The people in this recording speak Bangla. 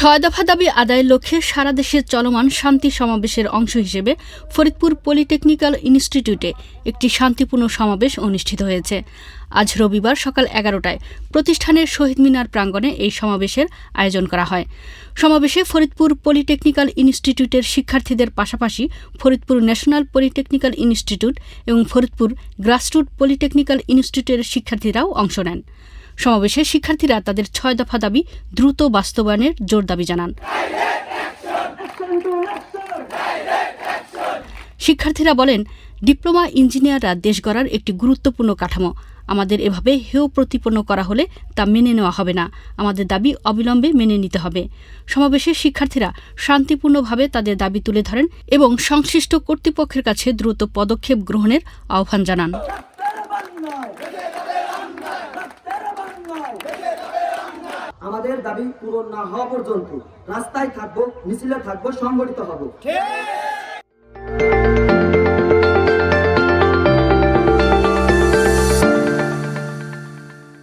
ছয় দফা দাবি আদায়ের লক্ষ্যে সারা দেশে চলমান শান্তি সমাবেশের অংশ হিসেবে ফরিদপুর পলিটেকনিক্যাল ইনস্টিটিউটে একটি শান্তিপূর্ণ সমাবেশ অনুষ্ঠিত হয়েছে। আজ রবিবার সকাল এগারোটায় প্রতিষ্ঠানের শহীদ মিনার প্রাঙ্গণে এই সমাবেশের আয়োজন করা হয়। সমাবেশে ফরিদপুর পলিটেকনিক্যাল ইনস্টিটিউটের শিক্ষার্থীদের পাশাপাশি ফরিদপুর ন্যাশনাল পলিটেকনিক্যাল ইনস্টিটিউট এবং ফরিদপুর গ্রাসরুট পলিটেকনিক্যাল ইনস্টিটিউটের শিক্ষার্থীরাও অংশ নেন। সমাবেশে শিক্ষার্থীরা তাদের ছয় দফা দাবি দ্রুত বাস্তবায়নের জোর দাবি জানান। শিক্ষার্থীরা বলেন, ডিপ্লোমা ইঞ্জিনিয়াররা দেশ গড়ার একটি গুরুত্বপূর্ণ কাঠামো। আমাদের এভাবে হেয় প্রতিপন্ন করা হলে তা মেনে নেওয়া হবে না। আমাদের দাবি অবিলম্বে মেনে নিতে হবে। সমাবেশে শিক্ষার্থীরা শান্তিপূর্ণভাবে তাদের দাবি তুলে ধরেন এবং সংশ্লিষ্ট কর্তৃপক্ষের কাছে দ্রুত পদক্ষেপ গ্রহণের আহ্বান জানান। আমাদের দাবি পূরণ না হওয়া পর্যন্ত রাস্তায় থাকব মিছিলে থাকব সংগঠিত হব।